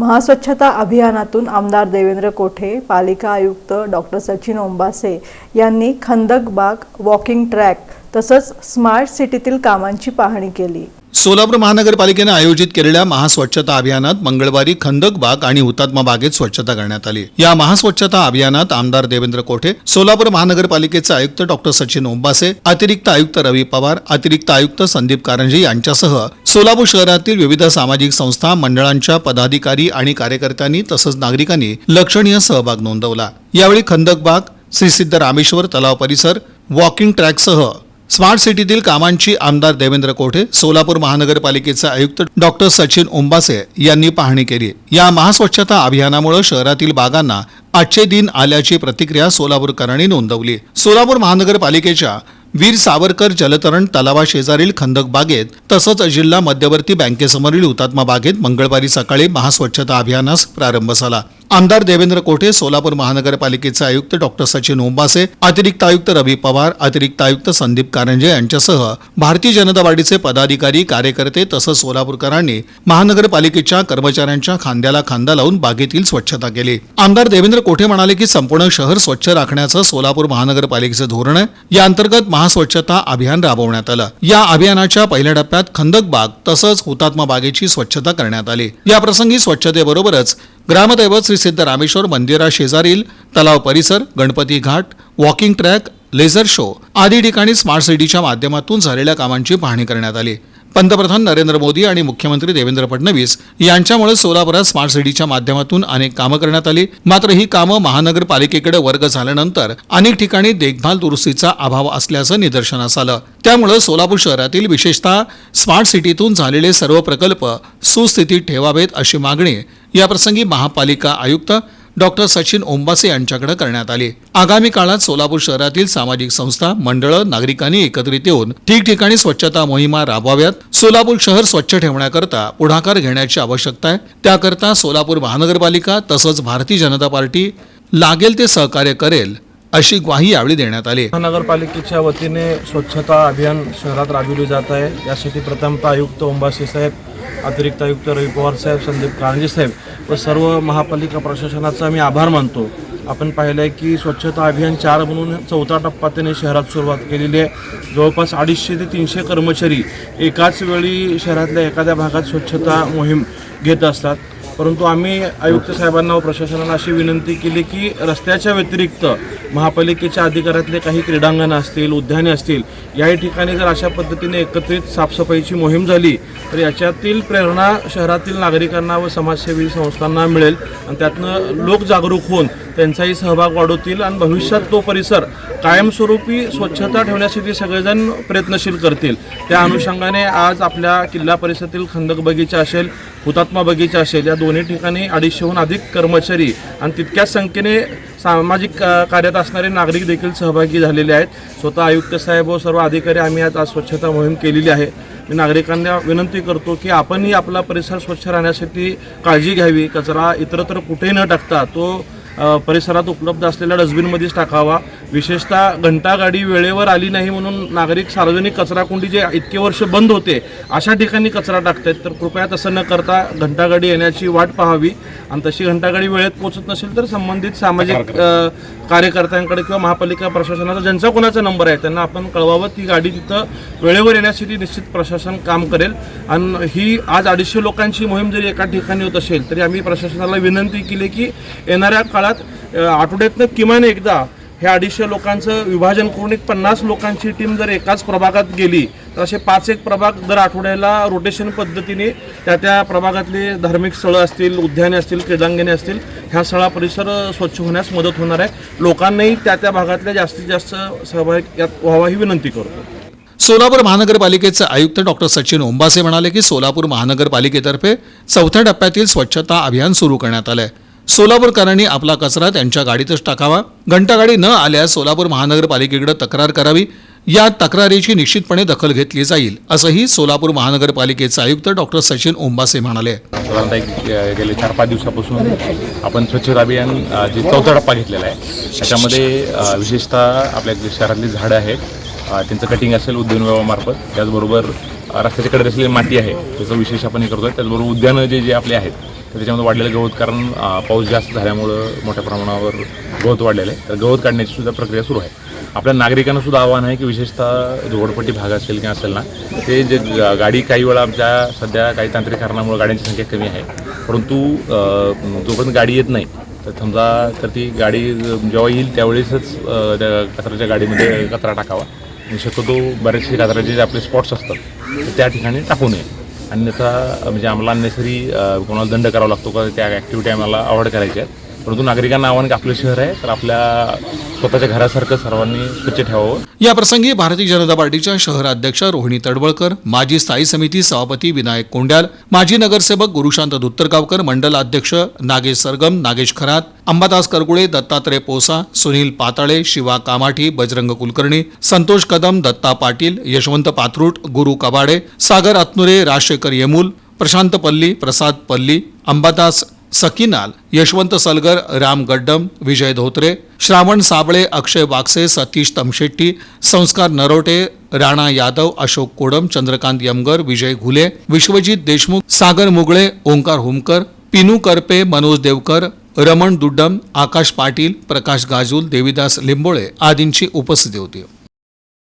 महास्वच्छता अभियानातून आमदार देवेंद्र कोठे पालिका आयुक्त डॉक्टर सचिन ओंबासे यांनी खंदक बाग वॉकिंग ट्रॅक तसंच स्मार्ट सिटीतील कामांची पाहणी केली. सोलापूर महानगरपालिकेनं आयोजित केलेल्या महास्वच्छता अभियानात मंगळवारी खंदक बाग आणि हुतात्मा बागेत स्वच्छता करण्यात आली. या महास्वच्छता अभियानात आमदार देवेंद्र कोठे सोलापूर महानगरपालिकेचे आयुक्त डॉक्टर सचिन ओंबासे अतिरिक्त आयुक्त रवी पवार अतिरिक्त आयुक्त संदीप कारंजे यांच्यासह सोलापूर शहरातील विविध सामाजिक संस्था मंडळांच्या पदाधिकारी आणि कार्यकर्त्यांनी तसंच नागरिकांनी लक्षणीय सहभाग नोंदवला. यावेळी खंदक बाग श्री सिद्ध रामेश्वर तलाव परिसर वॉकिंग ट्रॅकसह स्मार्ट सिटीतील कामांची आमदार देवेंद्र कोठे सोलापूर महानगरपालिकेचे आयुक्त डॉक्टर सचिन ओंबासे यांनी पाहणी केली. या महास्वच्छता अभियानामुळे शहरातील बागांना आजचे दिन आल्याची प्रतिक्रिया सोलापूरकरांनी नोंदवली. सोलापूर महानगरपालिकेच्या वीर सावरकर जलतरण तलावाशेजारील खंदक बागेत तसंच जिल्हा मध्यवर्ती बँकेसमोरील हुतात्मा बागेत मंगळवारी सकाळी महास्वच्छता अभियानास प्रारंभ झाला. आमदार देवेंद्र कोठे सोलापूर महानगरपालिकेचे आयुक्त डॉक्टर सचिन ओंबासे अतिरिक्त आयुक्त रवी पवार अतिरिक्त आयुक्त संदीप कारंजे यांच्यासह भारतीय जनता पार्टीचे पदाधिकारी कार्यकर्ते तसंच सोलापूरकरांनी महानगरपालिकेच्या कर्मचाऱ्यांच्या खांद्याला खांदा लावून बागेतील स्वच्छता केली. आमदार देवेंद्र कोठे म्हणाले की संपूर्ण शहर स्वच्छ राखण्याचं सोलापूर महानगरपालिकेचं धोरण आहे. या अंतर्गत महास्वच्छता अभियान राबवण्यात आलं. या अभियानाच्या पहिल्या टप्प्यात खंदक बाग तसंच हुतात्मा बागेची स्वच्छता करण्यात आली. याप्रसंगी स्वच्छतेबरोबरच ग्रामदैवत श्री सिद्ध रामेश्वर मंदिराशेजारील तलाव परिसर Ganpati Ghat walking track laser show आदी ठिकाणी स्मार्ट सिटीच्या माध्यमातून झालेल्या कामांची पाहणी करण्यात आली. पंतप्रधान नरेंद्र मोदी आणि मुख्यमंत्री देवेंद्र फडणवीस यांच्यामुळे सोलापुरात स्मार्ट सिटीच्या माध्यमातून अनेक कामं करण्यात आली. मात्र ही कामं महानगरपालिकेकडे वर्ग झाल्यानंतर अनेक ठिकाणी देखभाल दुरुस्तीचा अभाव असल्याचं निदर्शनास आलं. त्यामुळे सोलापूर शहरातील विशेषतः स्मार्ट सिटीतून झालेले सर्व प्रकल्प सुस्थितीत ठेवावेत अशी मागणी याप्रसंगी महापालिका आयुक्त डॉक्टर सचिन ओंबासे यांच्याकडे करण्यात आले. आगामी काळात सोलापूर शहरातील सामाजिक संस्था मंडळं नागरिकांनी एकत्रित येऊन ठिकठिकाणी स्वच्छता मोहिमा राबवाव्यात. सोलापूर शहर स्वच्छ ठेवण्याकरता पुढाकार घेण्याची आवश्यकता आहे. त्याकरता सोलापूर महानगरपालिका तसंच भारतीय जनता पार्टी लागेल ते सहकार्य करेल अशी ग्वाही यावेळी देण्यात आली. महानगरपालिकेच्या वतीने स्वच्छता अभियान शहरात राबविले जात आहे. यासाठी प्रथमतः आयुक्त ओंबासी साहेब अतिरिक्त आयुक्त रवी पवार साहेब संदीप काळजी साहेब व सर्व महापालिका प्रशासनाचा मी आभार मानतो. आपण पाहिलं आहे की स्वच्छता अभियान चार म्हणून चौथा टप्पा त्यांनी शहरात सुरुवात केलेली आहे. जवळपास अडीचशे ते तीनशे कर्मचारी एकाच वेळी शहरातल्या एखाद्या भागात स्वच्छता मोहीम घेत असतात. परंतु आम्ही आयुक्त साहेबांना व प्रशासनाला अशी विनंती केली की रस्त्याच्या व्यतिरिक्त महापालिकेच्या अधिकारातले काही क्रीडांगणं असतील उद्याने असतील याही ठिकाणी जर अशा पद्धतीने एकत्रित साफसफाईची मोहीम झाली तर याच्यातील प्रेरणा शहरातील नागरिकांना व समाजसेवी संस्थांना मिळेल आणि त्यातनं लोक जागरूक होऊन त्यांचाही सहभाग वाढवतील आणि भविष्यात तो परिसर कायमस्वरूपी स्वच्छता ठेवण्यासाठी सगळेजण प्रयत्नशील करतील. त्या अनुषंगाने आज आपल्या किल्ला परिसरातील खंदक बगीचा असेल हुतात्मा बगीचा असेल या दोन्ही ठिकाणी अडीचशेहून अधिक कर्मचारी आणि तितक्याच संख्येने सामाजिक कार्यात असणारे नागरिक देखील सहभागी झालेले आहेत. स्वतः आयुक्त साहेब व सर्व अधिकारी आम्ही आज आज स्वच्छता मोहीम केलेली आहे. मी नागरिकांना विनंती करतो की आपणही आपला परिसर स्वच्छ राहण्यासाठी काळजी घ्यावी. कचरा इतरत्र कुठेही न टाकता तो परिसरात उपलब्ध असलेल्या डस्टबिनमध्येच टाकावा. विशेषतः घंटागाडी वेळेवर आली नाही म्हणून नागरिक सार्वजनिक कचराकुंडी जे इतके वर्ष बंद होते अशा ठिकाणी कचरा टाकतायत. तर कृपया तसं न करता घंटागाडी येण्याची वाट पाहावी. आणि तशी घंटागाडी वेळेत पोहोचत नसेल तर संबंधित सामाजिक कार्यकर्त्यांकडे किंवा महापालिका प्रशासनाचा ज्यांचा कोणाचा नंबर आहे त्यांना आपण कळवावं. ती गाडी तिथं वेळेवर येण्यासाठी निश्चित प्रशासन काम करेल. आणि ही आज अडीचशे लोकांची मोहीम जरी एका ठिकाणी होत असेल तरी आम्ही प्रशासनाला विनंती केली की येणाऱ्या काळात अ, आठवड्यातनं किमान एकदा हे अडीचशे लोकांचं विभाजन करून एक पन्नास लोकांची टीम जर एकाच प्रभागात गेली तर असे पाच एक प्रभाग दर आठवड्याला रोटेशन पद्धतीने त्या त्या प्रभागातले धार्मिक स्थळं असतील उद्याने असतील क्रीडांगणे असतील ह्या सगळा परिसर स्वच्छ होण्यास मदत होणार आहे. लोकांनाही त्या त्या भागातल्या जास्तीत जास्त सहभाग यात व्हावा ही विनंती करतो. सोलापूर महानगरपालिकेचे आयुक्त डॉक्टर सचिन ओंबासे म्हणाले की सोलापूर महानगरपालिकेतर्फे चौथ्या टप्प्यातील स्वच्छता अभियान सुरू करण्यात आलंय. सोलापूरकरांनी आपला कचरा त्यांच्या गाडीतच टाकावा. घंटागाडी न आल्यास सोलापूर महानगरपालिकेकडे तक्रार करावी. या तक्रारीची निश्चितपणे दखल घेतली जाईल असंही सोलापूर महानगरपालिकेचे आयुक्त डॉक्टर सचिन ओंबासे म्हणाले. साधारणतः एक- गेले चार पाच दिवसापासून आपण स्वच्छता अभियान जे चौथा टप्पा घेतलेला आहे त्याच्यामध्ये विशेषतः आपल्या शहरातली झाडं आहेत त्यांचं कटिंग असेल उद्यान विभागामार्फत त्याचबरोबर रस्त्याच्याकडे रस्त्याच्या कडे असलेली माती आहे त्याचं विशेष आपण हे करतोय त्याचबरोबर उद्यानं जे जे आपले आहेत तर त्याच्यामध्ये वाढलेलं गवत कारण पाऊस जास्त झाल्यामुळं मोठ्या प्रमाणावर गवत वाढलेलं आहे. तर गवत काढण्याची सुद्धा प्रक्रिया सुरू आहे. आपल्या नागरिकांना सुद्धा आव्हान आहे की विशेषतः झोडपट्टी भाग असेल किंवा असेल ना ते जे गाडी काही वेळा आमच्या सध्या काही तांत्रिक कारणामुळे गाड्यांची संख्या कमी आहे. परंतु जोपर्यंत गाडी येत नाही तर समजा तर ती गाडी जेव्हा येईल त्यावेळेसच त्या कचऱ्याच्या गाडीमध्ये कचरा टाकावा. आणि शक्यतो बरेचसे कचऱ्याचे जे आपले स्पॉट्स असतात तर त्या ठिकाणी टाकू नये. अन्यथा म्हणजे आम्हाला अननेसरी कोणाला दंड करावा लागतो का त्या ॲक्टिव्हिटी आम्हाला अवॉइड करायच्या आहेत. परंतु नागरिकांना आव्हान की आपलं शहर आहे तर आपल्या स्वतःच्या घरासारखं सर्वांनी स्वच्छ ठेवावं. या प्रसंगी भारतीय जनता पार्टीच्या शहराध्यक्ष रोहिणी तडवळकर माजी स्थायी समिती सभापती विनायक कोंड्याल माजी नगरसेवक गुरुशांत धुत्तरगावकर मंडल अध्यक्ष नागेश सरगम नागेश खरात अंबादास करगुळे दत्तात्रय पोसा सुनील पाताळे शिवा कामाठी बजरंग कुलकर्णी संतोष कदम दत्ता पाटील यशवंत पाथरूट गुरु कबाडे सागर अतनुरे राजशेखर येमूल प्रशांत पल्ली प्रसाद पल्ली अंबादास सकीनाल यशवंत सलगर राम गड्डम विजय धोत्रे श्रावण साबळे अक्षय वाक्से सतीश तमशेट्टी संस्कार नरोटे राणा यादव अशोक कोडम चंद्रकांत यमगर विजय घुले विश्वजित देशमुख सागर मुगळे ओंकार हुमकर पिनू करपे मनोज देवकर रमण दुड्डम आकाश पाटील प्रकाश गाजूल देविदास लिंबोळे आदींची उपस्थिती होती.